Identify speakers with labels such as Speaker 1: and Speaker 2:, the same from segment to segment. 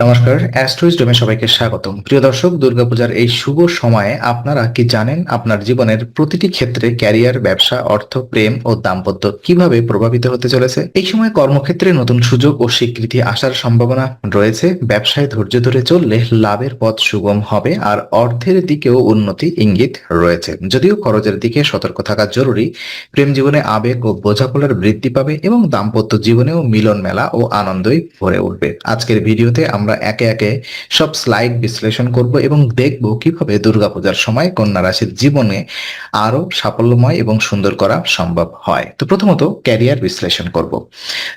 Speaker 1: নমস্কার অ্যাস্ট্রোইজডমে সবাইকে স্বাগতম। প্রিয় দর্শক, দুর্গাপূজার এই শুভ সময়ে আপনারা কি জানেন আপনার জীবনের প্রতিটি ক্ষেত্রে ক্যারিয়ার, ব্যবসা, অর্থ, প্রেম ও দাম্পত্য কীভাবে প্রভাবিত হতে চলেছে? এই সময় কর্মক্ষেত্রে নতুন সুযোগ ও স্বীকৃতি আসার সম্ভাবনা রয়েছে। ব্যবসায় ধৈর্য ধরে চললে লাভের পথ সুগম হবে আর অর্থের দিকেও উন্নতি ইঙ্গিত রয়েছে। যদিও খরচের দিকে সতর্ক থাকা জরুরি, প্রেম জীবনে আবেগ ও বোঝাপড়ার বৃদ্ধি পাবে এবং দাম্পত্য জীবনেও মিলন মেলা ও আনন্দই ভরে উঠবে। আজকের ভিডিওতে আমরা একে একে সব স্লাইড বিশ্লেষণ করব এবং দেখব কীভাবে দুর্গাপূজার সময় কন্যা রাশির জীবনে আরও সাফল্যময় এবং সুন্দর করা সম্ভব হয়। তো প্রথমত ক্যারিয়ার বিশ্লেষণ করব।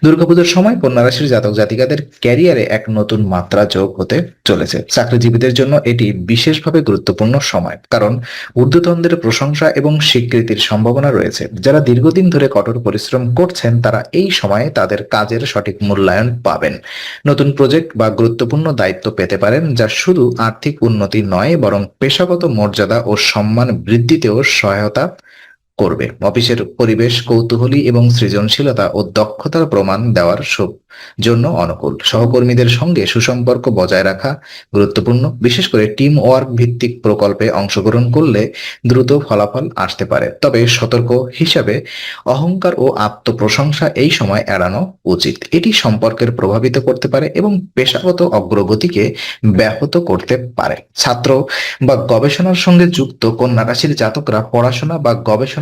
Speaker 1: দুর্গাপূজার সময় কন্যা রাশির জাতক জাতিকাদের ক্যারিয়ারে এক নতুন মাত্রা যোগ হতে চলেছে। চাকরিজীবীদের জন্য এটি বিশেষভাবে গুরুত্বপূর্ণ সময়, কারণ ঊর্ধ্বতনদের প্রশংসা এবং স্বীকৃতির সম্ভাবনা রয়েছে। যারা দীর্ঘদিন ধরে কঠোর পরিশ্রম করছেন, তারা এই সময়ে তাদের কাজের সঠিক মূল্যায়ন পাবেন। নতুন প্রজেক্ট বা গুরুত্বপূর্ণ দায়িত্ব পেতে পারেন, যা শুধু আর্থিক উন্নতি নয়, বরং পেশাগত মর্যাদা ও সম্মান বৃদ্ধিতেও সহায়তা করবে। অফিসের পরিবেশ, কৌতূহলী এবং সৃজনশীলতা ও দক্ষতার প্রমাণ দেওয়ার জন্য অনুকূল। সহকর্মীদের সঙ্গে সুসম্পর্ক বজায় রাখা গুরুত্বপূর্ণ। বিশেষ করে টিম ওয়ার্ক ভিত্তিক প্রকল্পে অংশগ্রহণ করলে দ্রুত ফলাফল আসতে পারে। তবে সতর্ক হিসাবে অহংকার ও আত্মপ্রশংসা এই সময় এড়ানো উচিত। এটি সম্পর্কের প্রভাবিত করতে পারে এবং পেশাগত অগ্রগতিকে ব্যাহত করতে পারে। ছাত্র বা গবেষণার সঙ্গে যুক্ত কন্যা রাশির জাতকরা পড়াশোনা বা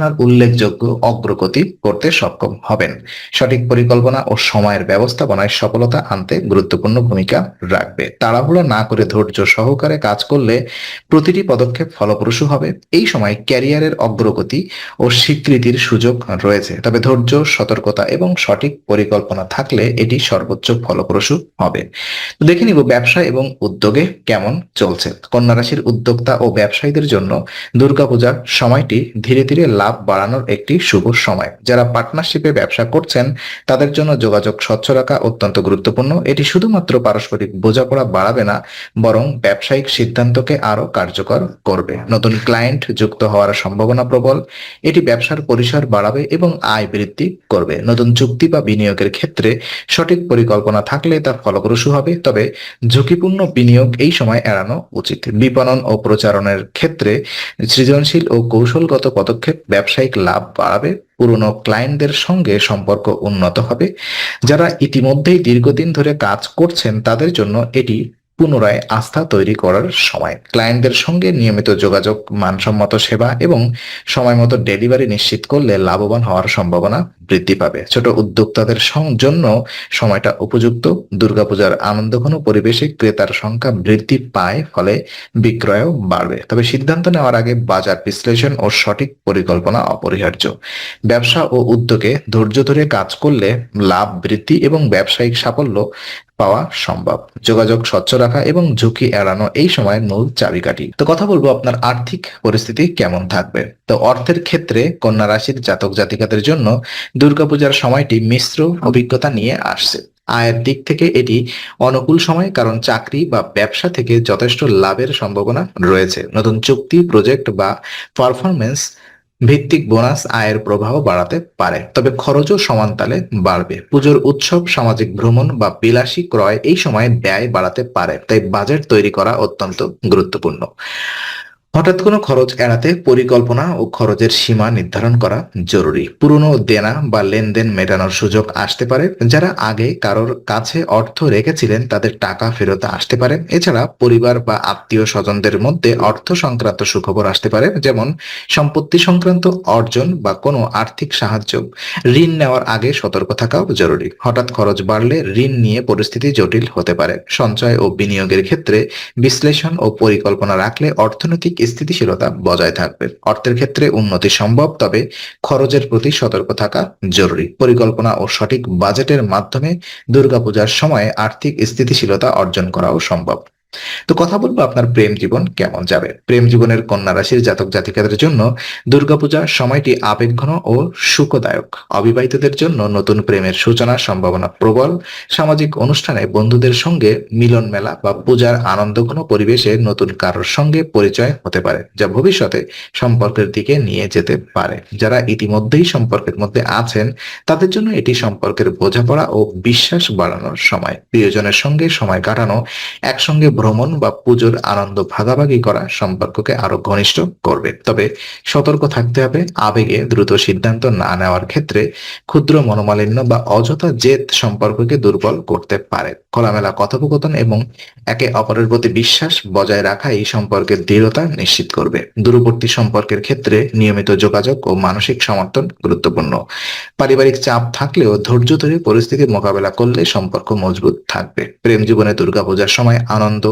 Speaker 1: গবেষণার উল্লেখযোগ্য অগ্রগতি করতে সক্ষম হবেন। সঠিক পরিকল্পনা ও সময়ের ব্যবস্থাপনায় সফলতা আনতে গুরুত্বপূর্ণ ভূমিকা রাখবে। তাড়াহুড়ো না করে ধৈর্য সহকারে কাজ করলে প্রতিটি পদক্ষেপ ফলপ্রসূ হবে। এই সময় ক্যারিয়ারের অগ্রগতি ও স্বীকৃতির সুযোগ রয়েছে। তবে ধৈর্য, সতর্কতা এবং সঠিক পরিকল্পনা থাকলে এটি সর্বোচ্চ ফলপ্রসূ হবে। দেখে নিব ব্যবসা এবং উদ্যোগে কেমন চলছে। কন্যা রাশির উদ্যোক্তা ও ব্যবসায়ীদের জন্য দুর্গাপূজার সময়টি ধীরে ধীরে লাভ বাড়ানোর একটি শুভ সময়। যারা পার্টনারশিপে ব্যবসা করছেন, তাদের জন্য যোগাযোগ স্বচ্ছ রাখা অত্যন্ত গুরুত্বপূর্ণ। এটি শুধুমাত্র পারস্পরিক বোঝাপড়া বাড়াবে না, বরং ব্যবসায়িক সিদ্ধান্তকে আরও কার্যকর করবে। নতুন ক্লায়েন্ট যুক্ত হওয়ার সম্ভাবনা প্রবল, এটি ব্যবসার পরিসর বাড়াবে এবং আয় বৃদ্ধি করবে। নতুন চুক্তি বা বিনিয়োগের ক্ষেত্রে সঠিক পরিকল্পনা থাকলে তা ফলপ্রসূ হবে, তবে ঝুঁকিপূর্ণ বিনিয়োগ এই সময় এড়ানো উচিত। বিপণন ও প্রচারণের ক্ষেত্রে সৃজনশীল ও কৌশলগত পদক্ষেপ ব্যবসায়িক লাভ বাড়াবে পুরনো ক্লায়েন্টদের সঙ্গে সম্পর্ক উন্নত হবে। যারা ইতিমধ্যেই দীর্ঘদিন ধরে কাজ করছেন, তাদের জন্য এটি পুনরায় আস্থা তৈরি করার সময়। ক্লায়েন্টদের সঙ্গে নিয়মিত যোগাযোগ, মানসম্মত সেবা এবং সময় মতো ডেলিভারি নিশ্চিত করলে লাভবান হওয়ার সম্ভাবনা বৃদ্ধি পাবে। ছোট উদ্যোক্তাদের জন্য সময়টা উপযুক্ত। দুর্গাপূজার আনন্দঘন পরিবেশে ক্রেতার সংখ্যা বৃদ্ধি পায়, ফলে বিক্রয়ও বাড়বে। তবে সিদ্ধান্ত নেওয়ার আগে বাজার বিশ্লেষণ ও সঠিক পরিকল্পনা অপরিহার্য। ব্যবসা ও উদ্যোগে ধৈর্য ধরে কাজ করলে লাভ, বৃদ্ধি এবং ব্যবসায়িক সাফল্য পাওয়া সম্ভব। যোগাযোগ স্বচ্ছ রাখা এবং ঝুঁকি এড়ানো এই সময় মূল চাবিকাঠি। তো কথা বলব আপনার আর্থিক পরিস্থিতি কেমন থাকবে? তো অর্থের ক্ষেত্রে কন্যা রাশির জাতক জাতিকাদের জন্য দুর্গাপূজার সময়টি মিশ্র অভিজ্ঞতা নিয়ে আসছে। আয়ের দিক থেকে এটি অনুকূল সময় কারণ চাকরি বা ব্যবসা থেকে যথেষ্ট লাভের সম্ভাবনা রয়েছে। নতুন চুক্তি, প্রজেক্ট বা পারফরমেন্স ভিত্তিক বোনাস আয়ের প্রবাহ বাড়াতে পারে, তবে খরচও সমানতালে বাড়বে। পুজোর উৎসব, সামাজিক ভ্রমণ বা বিলাসী ক্রয় এই সময় ব্যয় বাড়াতে পারে, তাই বাজেট তৈরি করা অত্যন্ত গুরুত্বপূর্ণ। হঠাৎ কোনো খরচ এড়াতে পরিকল্পনা ও খরচের সীমা নির্ধারণ করা জরুরি। পুরনো দেনা বা লেনদেন মেটানোর সুযোগ আসতে পারে, যারা আগে কারোর কাছে অর্থ রেখেছিলেন তাদের টাকা ফেরত আসতে পারে। এছাড়া পরিবার বা আত্মীয় স্বজনদের মধ্যে অর্থ সংক্রান্ত সুখবর আসতে পারে, যেমন সম্পত্তি সংক্রান্ত অর্জন বা কোনো আর্থিক সাহায্য। ঋণ নেওয়ার আগে সতর্ক থাকাও জরুরি। হঠাৎ খরচ বাড়লে ঋণ নিয়ে পরিস্থিতি জটিল হতে পারে। সঞ্চয় ও বিনিয়োগের ক্ষেত্রে বিশ্লেষণ ও পরিকল্পনা রাখলে অর্থনৈতিক স্থিতিশীলতা বজায় থাকবে। অর্থের ক্ষেত্রে উন্নতি সম্ভব, তবে খরচের প্রতি সতর্ক থাকা জরুরি। পরিকল্পনা ও সঠিক বাজেটের মাধ্যমে দুর্গাপূজার সময়ে আর্থিক স্থিতিশীলতা অর্জন করাও সম্ভব। তো কথা বলব আপনার প্রেম জীবন কেমন যাবে? প্রেম জীবনের কন্যা রাশির জাতক জাতিকাদের জন্য দুর্গাপূজা সময়টি আবেগঘন ও সুখদায়ক। অবিবাহিতদের জন্য নতুন প্রেমের সূচনা, সম্ভাবনা প্রবল। সামাজিক অনুষ্ঠানে বন্ধুদের সঙ্গে মিলন মেলা বা পূজার আনন্দঘন পরিবেশে নতুন কারোর সঙ্গে পরিচয় হতে পারে, যা ভবিষ্যতে সম্পর্কের দিকে নিয়ে যেতে পারে। যারা ইতিমধ্যেই সম্পর্কের মধ্যে আছেন, তাদের জন্য এটি সম্পর্কের বোঝাপড়া ও বিশ্বাস বাড়ানোর সময়। প্রিয়জনের সঙ্গে সময় কাটানো, একসঙ্গে ভ্রমণ বা পুজোর আনন্দ ভাগাভাগি করা সম্পর্ককে আরও ঘনিষ্ঠ করবে। তবে সতর্ক থাকতে হবে, আবেগে দ্রুত সিদ্ধান্ত না নেওয়ার ক্ষেত্রে ক্ষুদ্র মনোমালিন্য বা অযথা জেদ সম্পর্ককে দুর্বল করতে পারে। খোলামেলা কথোপকথন এবং একে অপরের প্রতি বিশ্বাস বজায় রাখা এই সম্পর্কের দৃঢ়তা নিশ্চিত করবে। দূরবর্তী সম্পর্কের ক্ষেত্রে নিয়মিত যোগাযোগ ও মানসিক সমর্থন গুরুত্বপূর্ণ। পারিবারিক চাপ থাকলেও ধৈর্য ধরে পরিস্থিতি মোকাবেলা করলে সম্পর্ক মজবুত থাকবে। প্রেম জীবনে দুর্গাপূজার সময় আনন্দ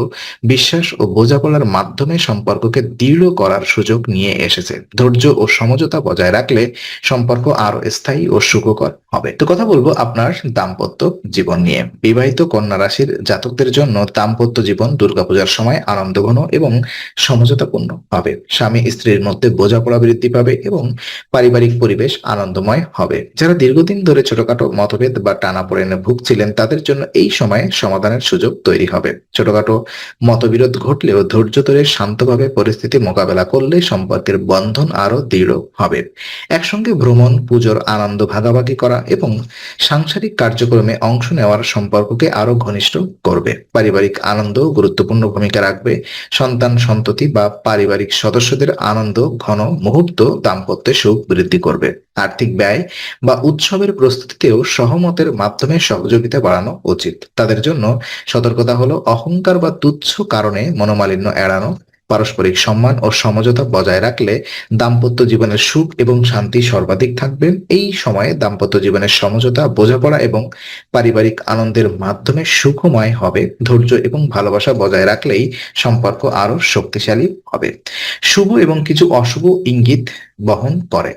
Speaker 1: বিশ্বাস ও বোঝাপড়ার মাধ্যমে সম্পর্ককে দৃঢ় করার সুযোগ নিয়ে এসেছে। ধৈর্য ও সমঝোতা বজায় রাখলে সম্পর্ক আরও স্থায়ী ও সুখকর। হবে। তো কথা বলব আপনার দাম্পত্য জীবন নিয়ে। বিবাহিত কন্যা রাশির জাতকদের জন্য দাম্পত্য জীবন দুর্গাপূজার সময় আনন্দঘন এবং সমঝোতাপূর্ণ হবে। স্বামী স্ত্রীর মধ্যে বোঝাপড়া বৃদ্ধি পাবে এবং পারিবারিক পরিবেশ আনন্দময় হবে। যারা দীর্ঘদিন ধরে ছোটখাটো মতভেদ বা টানাপোড়েনে ভুগছিলেন, তাদের জন্য এই সময়ে সমাধানের সুযোগ তৈরি হবে। ছোটখাটো মতবিরোধ ঘটলেও ধৈর্য ধরে শান্তভাবে পরিস্থিতি মোকাবেলা করলে সম্পর্কের বন্ধন আরও দৃঢ় হবে। একসঙ্গে ভ্রমণ, পুজোর আনন্দ ভাগাভাগি করা এবং সাংসারিক কার্যক্রমে অংশ নেওয়ার সম্পর্ককে আরও ঘনিষ্ঠ করবে। পারিবারিক আনন্দ গুরুত্বপূর্ণ ভূমিকা রাখবে। সন্তান সন্ততি বা পারিবারিক সদস্যদের আনন্দ, ঘন মুহূর্ত, দাম্পত্যে সুখ বৃদ্ধি করবে। আর্থিক ব্যয় বা উৎসবের প্রস্তুতিতেও সহমতের মাধ্যমে সহযোগিতা বাড়ানো উচিত। তাদের জন্য সতর্কতা হলো অহংকার বা তুচ্ছ কারণে মনোমালিন্য এড়ানো পারস্পরিক সম্মান ও সমঝোতা বজায় রাখলে দাম্পত্য জীবনের সুখ এবং শান্তি সর্বাধিক থাকবে। এই সময়ে দাম্পত্য জীবনের সমঝোতা, বোঝাপড়া এবং পারিবারিক আনন্দের মাধ্যমে সুখময় হবে। ধৈর্য এবং ভালোবাসা বজায় রাখলেই সম্পর্ক আরও শক্তিশালী হবে। শুভ এবং কিছু অশুভ ইঙ্গিত বহন করে।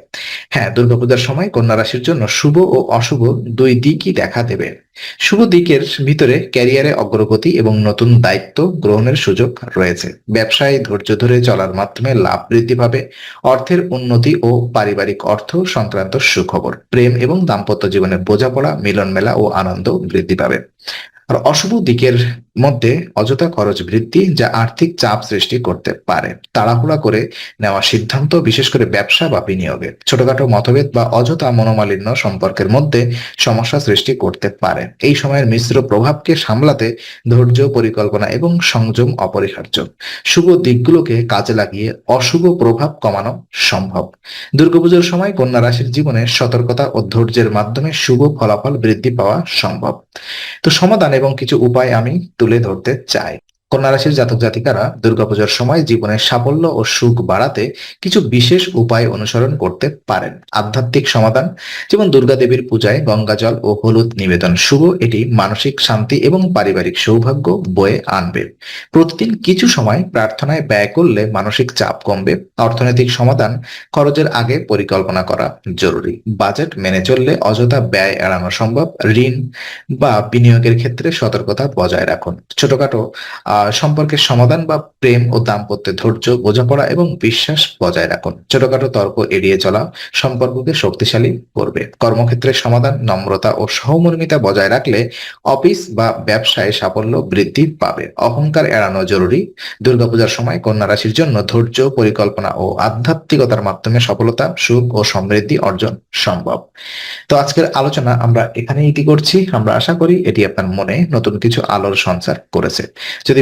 Speaker 1: হ্যাঁ দুর্গাপূজার সময় কন্যা রাশির জন্য শুভ ও অশুভ দুই দিকই দেখা দেবে। শুভ দিকের ভিতরে ক্যারিয়ারে অগ্রগতি এবং নতুন দায়িত্ব গ্রহণের সুযোগ রয়েছে। ব্যবসায় ধৈর্য ধরে চলার মাধ্যমে লাভ বৃদ্ধি পাবে, অর্থের উন্নতি ও পারিবারিক অর্থ সংক্রান্ত সুখবর, প্রেম এবং দাম্পত্য জীবনের বোঝাপড়া মিলন মেলা ও আনন্দ বৃদ্ধি পাবে। আর অশুভ দিকের মধ্যে অযথা খরচ বৃদ্ধি যা আর্থিক চাপ সৃষ্টি করতে পারে। তাড়াহুড়া করে নেওয়া সিদ্ধান্ত, বিশেষ করে ব্যবসা বা বিনিয়োগে ছোটখাটো মতভেদ বা অযথা মনোমালিন্য সম্পর্কের মধ্যে সমস্যা সৃষ্টি করতে পারে। এই সময়ের মিশ্র প্রভাবকে সামলাতে ধৈর্য, পরিকল্পনা এবং সংযম অপরিহার্য। শুভ দিকগুলোকে কাজে লাগিয়ে অশুভ প্রভাব কমানো সম্ভব। দুর্গাপুজোর সময় কন্যা রাশির জীবনে সতর্কতা ও ধৈর্যের মাধ্যমে শুভ ফলাফল বৃদ্ধি পাওয়া সম্ভব। তো সমাধান এবং কিছু উপায় আমি তুলে ধরতে চাই কন্যা রাশির জাতক জাতিকারা দুর্গাপূজার সময় জীবনের সাফল্য ও সুখ বাড়াতে কিছু বিশেষ উপায় অনুসরণ করতে পারেন। আধ্যাত্মিক সমাধান, যেমন দুর্গা দেবীর পূজায় গঙ্গা জল ও হলুদ নিবেদন শুভ, এটি মানসিক শান্তি এবং পারিবারিক সৌভাগ্য বয়ে আনবে। প্রতিদিন কিছু সময় প্রার্থনায় ব্যয় করলে মানসিক চাপ কমবে। অর্থনৈতিক সমাধান, খরচের আগে পরিকল্পনা করা জরুরি। বাজেট মেনে চললে অযথা ব্যয় এড়ানো সম্ভব। ঋণ বা বিনিয়োগের ক্ষেত্রে সতর্কতা বজায় রাখুন। ছোটখাটো সম্পর্কের সমাধান বা প্রেম ও দাম্পত্যে ধৈর্য, বোঝাপড়া এবং বিশ্বাস বজায় রাখুন। ছোটখাটো তর্ক এড়িয়ে চলা সম্পর্ককে শক্তিশালী করবে। কর্মক্ষেত্রে সমাধান, নম্রতা ও সহমর্মিতা বজায় রাখলে অফিস বা ব্যবসায় সাফল্য বৃদ্ধি পাবে। অহংকার এড়ানো জরুরি। দুর্গাপূজার সময় কন্যা রাশির জন্য ধৈর্য, পরিকল্পনা ও আধ্যাত্মিকতার মাধ্যমে সফলতা, সুখ ও সমৃদ্ধি অর্জন সম্ভব। তো আজকের আলোচনা আমরা এখানেই কি করছি? আমরা আশা করি এটি আপনার মনে নতুন কিছু আলোর সঞ্চার করেছে। যদি